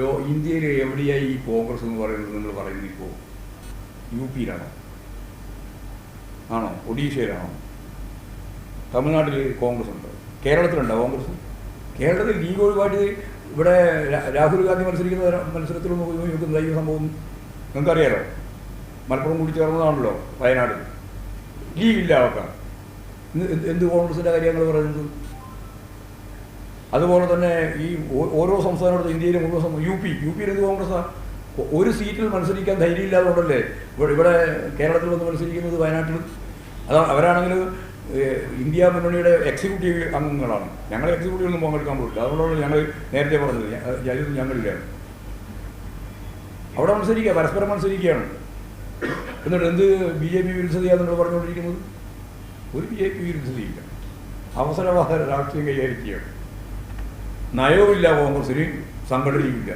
ഇന്ത്യയിൽ എവിടെയായി ഈ കോൺഗ്രസ് എന്ന് പറയുന്നത് നിങ്ങൾ പറയുന്നത് ഇപ്പോൾ യു പിയിലാണോ ആണോ? ഒഡീഷയിലാണോ? തമിഴ്നാട്ടിൽ കോൺഗ്രസ് ഉണ്ട്. കേരളത്തിലുണ്ടോ കോൺഗ്രസ്? കേരളത്തിൽ ലീഗ് ഒഴിവാക്കി ഇവിടെ രാഹുൽ ഗാന്ധി മത്സരിക്കുന്ന മത്സരത്തിൽ നോക്കുന്ന ഈ സംഭവം നിങ്ങൾക്കറിയാലോ? മലപ്പുറം കൂടി ചേർന്നതാണല്ലോ വയനാട്. ലീഗ് ഇല്ല എന്ത് എന്ത് കോൺഗ്രസിന്റെ കാര്യങ്ങൾ പറയുന്നത്? അതുപോലെ തന്നെ ഈ ഓരോ സംസ്ഥാനത്തും ഇന്ത്യയിലെ മുഴുവൻ സംസ്ഥാനം യു പി യു പിയിൽ എന്ത് കോൺഗ്രസ്സാണ് ഒരു സീറ്റിൽ മത്സരിക്കാൻ ധൈര്യമില്ലാതുകൊണ്ടല്ലേ ഇവിടെ ഇവിടെ കേരളത്തിൽ വന്ന് മത്സരിക്കുന്നത് വയനാട്ടിൽ അതാ അവരാണെങ്കിൽ ഇന്ത്യ മുന്നണിയുടെ എക്സിക്യൂട്ടീവ് അംഗങ്ങളാണ്. ഞങ്ങൾ എക്സിക്യൂട്ടീവ് ഒന്നും പങ്കെടുക്കാൻ പോയില്ല അതുകൊണ്ടാണ് ഞങ്ങൾ നേരത്തെ പറഞ്ഞത്. ഇത് ഞങ്ങളില്ല. അവിടെ മത്സരിക്കുക പരസ്പരം മത്സരിക്കുകയാണ് എന്നിട്ട് എന്ത് ബി ജെ പി വിരുദ്ധതയാണ് നിങ്ങൾ പറഞ്ഞുകൊണ്ടിരിക്കുന്നത്? ഒരു ബി ജെ പി വിരുദ്ധതയില്ല. അവസരവാദ രാഷ്ട്രീയം കൈകാരിക്കുകയാണ് നയവുമില്ല കോൺഗ്രസിന് സംഘടനയുമില്ല.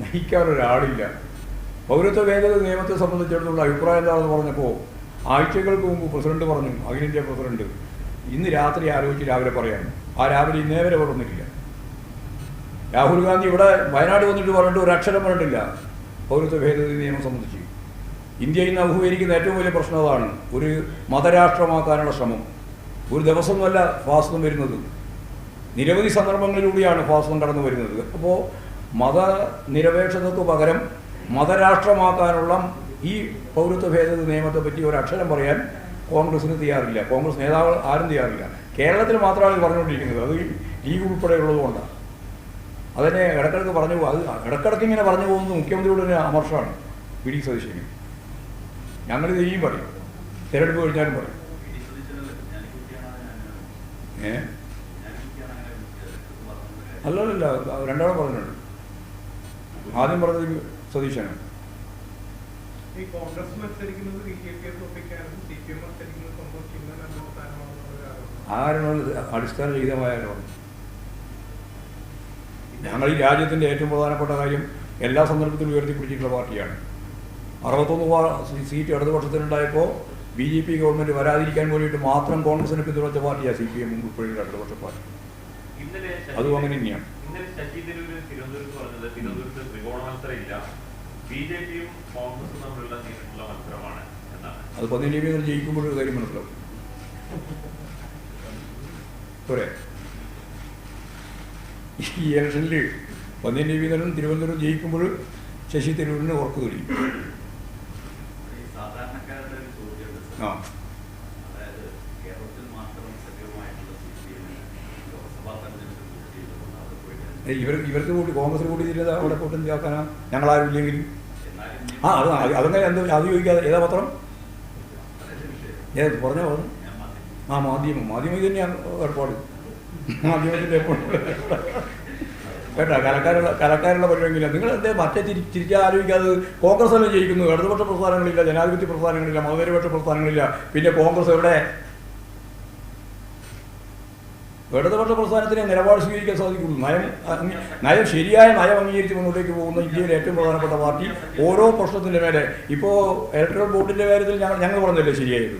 നയിക്കാൻ ഒരാളില്ല പൗരത്വ ഭേദഗതി നിയമത്തെ സംബന്ധിച്ചിടത്തോളം അഭിപ്രായം എന്താണെന്ന് പറഞ്ഞപ്പോൾ ആഴ്ചകൾക്ക് മുമ്പ് പ്രസിഡന്റ് പറഞ്ഞു അഖിലേന്ത്യാ പ്രസിഡന്റ് ഇന്ന് രാത്രി ആലോചിച്ച് രാവിലെ പറയാം. ആ രാവിലെ ഇന്നേ വരെ പറഞ്ഞിട്ടില്ല രാഹുൽ ഗാന്ധി ഇവിടെ വയനാട് വന്നിട്ട് പറഞ്ഞിട്ട് ഒരു അക്ഷരം പറഞ്ഞിട്ടില്ല പൗരത്വ ഭേദഗതി നിയമം സംബന്ധിച്ച്. ഇന്ത്യ ഇന്ന് അഭിമുഖീകരിക്കുന്ന ഏറ്റവും വലിയ പ്രശ്നം അതാണ് ഒരു മതരാഷ്ട്രമാക്കാനുള്ള ശ്രമം. ഒരു ദിവസമൊന്നുമല്ല ഫാസ്തം വരുന്നത്. നിരവധി സന്ദർഭങ്ങളിലൂടെയാണ് ഫാസം കടന്നു വരുന്നത്. അപ്പോൾ മത നിരപേക്ഷതയ്ക്ക് പകരം മതരാഷ്ട്രമാക്കാനുള്ള ഈ പൗരത്വ ഭേദഗതി നിയമത്തെ പറ്റി ഒരു അക്ഷരം പറയാൻ കോൺഗ്രസിന് തയ്യാറില്ല. കോൺഗ്രസ് നേതാവ് ആരും തയ്യാറില്ല. കേരളത്തിൽ മാത്രമാണ് ഇത് പറഞ്ഞുകൊണ്ടിരിക്കുന്നത്. അത് ലീഗ് ഉൾപ്പെടെയുള്ളതുകൊണ്ടാണ് അതിനെ ഇടക്കിടക്ക് പറഞ്ഞു പോകും. അത് ഇടക്കിടക്ക് ഇങ്ങനെ പറഞ്ഞു പോകുന്നത് മുഖ്യമന്ത്രിയുടെ ഒരു അമർഷമാണ്. വി. ഡി. സതീശന്. ഞങ്ങളിത് ഇനിയും പറയും. തിരഞ്ഞെടുപ്പ് കഴിഞ്ഞാലും പറയും. ഏ? അല്ലല്ല രണ്ടാളും പറഞ്ഞിട്ടുണ്ട്. ആദ്യം പറഞ്ഞത് സതീശനാണ്. ഈ കോൺഗ്രസ് മത്സരിക്കുന്നത് B J C P M അടിസ്ഥാനരഹിതമായ ഞങ്ങൾ ഈ രാജ്യത്തിന്റെ ഏറ്റവും പ്രധാനപ്പെട്ട കാര്യം എല്ലാ സന്ദർഭത്തിലും ഉയർത്തിപ്പിടിച്ചിട്ടുള്ള പാർട്ടിയാണ്. അറുപത്തൊന്ന് സീറ്റ് ഇടതുപക്ഷത്തിനുണ്ടായപ്പോൾ ബി ജെ പി ഗവൺമെന്റ് വരാതിരിക്കാൻ വേണ്ടിയിട്ട് മാത്രം കോൺഗ്രസിനെ പിന്തുണച്ച പാർട്ടിയാണ് സി പി എം ഉൾപ്പെടെയുള്ള ഇടതുപക്ഷ പാർട്ടി. അതും അങ്ങനെ തന്നെയാണ്. ഇന്നലെ ശശി തരൂര് തിരുവനന്തപുരത്ത് പറഞ്ഞത് തിരുവനന്തപുരത്ത് ത്രികോണ മത്സരം ഇല്ല ബി ജെ പിയും കോൺഗ്രസും തമ്മിലുള്ള നേരിട്ടുള്ള മത്സരമാണ് എന്നാണ്. അത് പതിനേഴ് പേര് ജയിക്കുമ്പോൾ ഒരു കാര്യം മനസ്സിലാവും പോരെ. ഈ ഇലക്ഷനിൽ പതിനേഴ് തിരുവനന്തപുരം ജയിക്കുമ്പോൾ ശശി തരൂരിന് ഉറപ്പ് കഴിയും ഈ സാധാരണക്കാരുടെ ഒരു ചോദ്യമുണ്ട് ആ അതായത് കേരളത്തിൽ മാത്രം സജീവമായിട്ടുള്ള സി പി എം ലോക്സഭാ തെരഞ്ഞെടുപ്പ് വോട്ട് ചെയ്തുകൊണ്ട് അവിടെ പോയിട്ട് ഇവർ ഇവർക്ക് കൂടി കോൺഗ്രസ് കൂടി തിരിഞ്ഞത് അവിടെ കൂട്ടം ചേർക്കാനാ? ഞങ്ങളാരും ഇല്ലെങ്കിലും. ആ അത് അത് അതങ്ങനെ എന്ത് അത് ചോദിക്കാതെ ഏതാ പത്രം? ഏത് പറഞ്ഞോ മാധ്യമം ആ മാധ്യമം. മാധ്യമം തന്നെയാണ് ഏർപ്പാട്. മാധ്യമത്തിന്റെ ഏർപ്പാട്. കേട്ടോ കലക്കാരുള്ള കലക്കാരുള്ള പരിപാടിയില്ല നിങ്ങൾ എന്തേ മറ്റേ തിരി തിരിച്ചാൽ ആലോചിക്കാതെ കോൺഗ്രസ് അല്ലേ ജയിക്കുന്നു ഇടതുപക്ഷ പ്രസ്ഥാനങ്ങളില്ല ജനാധിപത്യ പ്രസ്ഥാനങ്ങളില്ല മതനിരപക്ഷ പ്രസ്ഥാനങ്ങളില്ല. പിന്നെ കോൺഗ്രസ് എവിടെ? ഇടതുപക്ഷ പ്രസ്ഥാനത്തിന് നിലപാട് സ്വീകരിക്കാൻ സാധിക്കുള്ളൂ നയം നയം ശരിയായ നയം അംഗീകരിച്ച് മുന്നോട്ടേക്ക് പോകുന്ന ഇന്ത്യയിലെ ഏറ്റവും പ്രധാനപ്പെട്ട പാർട്ടി ഓരോ പ്രശ്നത്തിന്റെ മേലെ. ഇപ്പോൾ ഇലക്ട്രൽ ബോർഡിന്റെ കാര്യത്തിൽ ഞങ്ങൾ ഞങ്ങൾ പറഞ്ഞല്ലേ ശരിയായത്?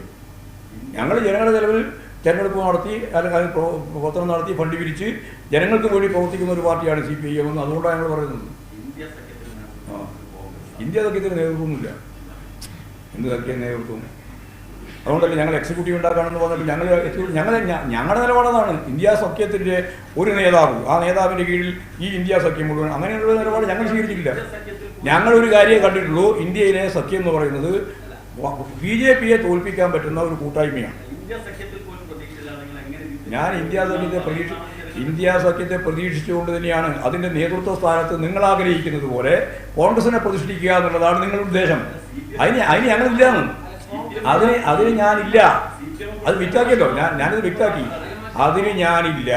ഞങ്ങൾ ജനങ്ങളുടെ ചെലവിൽ തെരഞ്ഞെടുപ്പ് നടത്തി അല്ലെങ്കിൽ പ്രവർത്തനം നടത്തി ഫണ്ട് പിരിച്ച് ജനങ്ങൾക്ക് വേണ്ടി പ്രവർത്തിക്കുന്ന ഒരു പാർട്ടിയാണ് സി പി ഐ എം എന്ന് അതുകൊണ്ടാണ് ഞങ്ങൾ പറയുന്നത്. ഇന്ത്യ സഖ്യത്തിന് നേതൃത്വമൊന്നുമില്ല. എന്ത് സഖ്യ നേതൃത്വം? അതുകൊണ്ടല്ലേ ഞങ്ങൾ എക്സിക്യൂട്ടീവ് ഉണ്ടാക്കാണെന്ന് പറഞ്ഞപ്പോൾ ഞങ്ങൾ എക്സിക്യൂട്ടീവ് ഞങ്ങൾ ഞങ്ങളുടെ നിലപാടതാണ് ഇന്ത്യ സഖ്യത്തിന്റെ ഒരു നേതാവ്. ആ നേതാവിന്റെ കീഴിൽ ഈ ഇന്ത്യ സഖ്യം മുഴുവൻ അങ്ങനെയുള്ള നിലപാട് ഞങ്ങൾ സ്വീകരിച്ചിട്ടില്ല. ഞങ്ങളൊരു കാര്യം കണ്ടിട്ടുള്ളൂ. ഇന്ത്യയിലെ സഖ്യം എന്ന് പറയുന്നത് ബി ജെ പിയെ തോൽപ്പിക്കാൻ പറ്റുന്ന ഒരു കൂട്ടായ്മയാണ്. ഞാൻ ഇന്ത്യ സഖ്യത്തെ പ്രതീക്ഷ ഇന്ത്യ സഖ്യത്തെ പ്രതീക്ഷിച്ചുകൊണ്ട് തന്നെയാണ് അതിന്റെ നേതൃത്വ സ്ഥാനത്ത് നിങ്ങൾ ആഗ്രഹിക്കുന്നത് പോലെ കോൺഗ്രസിനെ പ്രതിഷ്ഠിക്കുക എന്നുള്ളതാണ് നിങ്ങളുടെ ഉദ്ദേശം. അതിന് അതിന് ഞങ്ങളില്ലാന്ന്. അതിന് അതിന് ഞാനില്ല. അത് വിറ്റാക്കിയല്ലോ ഞാൻ ഞാനത് വിറ്റാക്കി അതിന് ഞാനില്ല.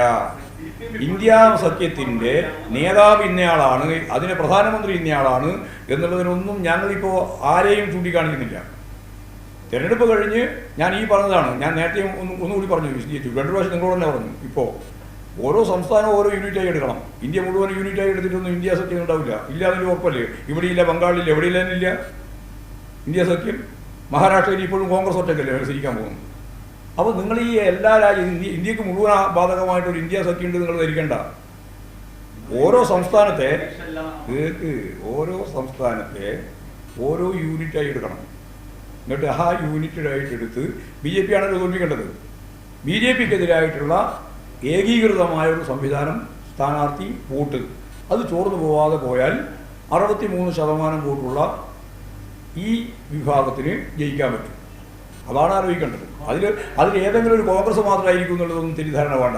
ഇന്ത്യ സഖ്യത്തിന്റെ നേതാവ് ഇന്നയാളാണ്. അതിന് പ്രധാനമന്ത്രി ഇന്നയാളാണ് എന്നുള്ളതിനൊന്നും ഞങ്ങളിപ്പോൾ ആരെയും ചൂണ്ടിക്കാണിക്കുന്നില്ല. തിരഞ്ഞെടുപ്പ് കഴിഞ്ഞ് ഞാൻ ഈ പറഞ്ഞതാണ്. ഞാൻ നേരത്തെ ഒന്ന് ഒന്നുകൂടി പറഞ്ഞു. രണ്ട് പ്രാവശ്യം നിങ്ങളോട് തന്നെ പറഞ്ഞു. ഇപ്പോൾ ഓരോ സംസ്ഥാനവും ഓരോ യൂണിറ്റായി എടുക്കണം. ഇന്ത്യ മുഴുവൻ യൂണിറ്റായി എടുത്തിട്ടൊന്നും ഇന്ത്യ സഖ്യം ഉണ്ടാവില്ല. ഇല്ല അതിന് ഉറപ്പല്ലേ? ഇവിടെയില്ല ബംഗാളിൽ എവിടെയില്ല ഇല്ല ഇന്ത്യ സഖ്യം മഹാരാഷ്ട്രയിൽ ഇപ്പോഴും കോൺഗ്രസ് ഒറ്റക്കല്ലേ മത്സരിക്കാൻ പോകുന്നു അപ്പോൾ നിങ്ങൾ ഈ എല്ലാ രാജ്യം ഇന്ത്യ ഇന്ത്യയ്ക്ക് മുഴുവൻ ബാധകമായിട്ടൊരു ഇന്ത്യ സഖ്യമുണ്ട് നിങ്ങൾ ധരിക്കേണ്ട ഓരോ സംസ്ഥാനത്തെ കേക്ക് ഓരോ സംസ്ഥാനത്തെ ഓരോ യൂണിറ്റായി എടുക്കണം. എന്നിട്ട് ആ യൂണിറ്റായിട്ട് എടുത്ത് ബി ജെ പി ആണ് തോൽപ്പിക്കേണ്ടത്. ബി ജെ പിക്കെതിരായിട്ടുള്ള ഏകീകൃതമായ ഒരു സംവിധാനം സ്ഥാനാർത്ഥി വോട്ട്. അത് ചോർന്നു പോവാതെ പോയാൽ അറുപത്തി മൂന്ന് ശതമാനം വോട്ടുള്ള ഈ വിഭാഗത്തിന് ജയിക്കാൻ പറ്റും. അതാണ് ആലോചിക്കേണ്ടത്. അതിൽ അതിൽ ഏതെങ്കിലും ഒരു കോൺഗ്രസ് മാത്രമായിരിക്കും എന്നുള്ളതൊന്നും തെറ്റിദ്ധാരണ വേണ്ട.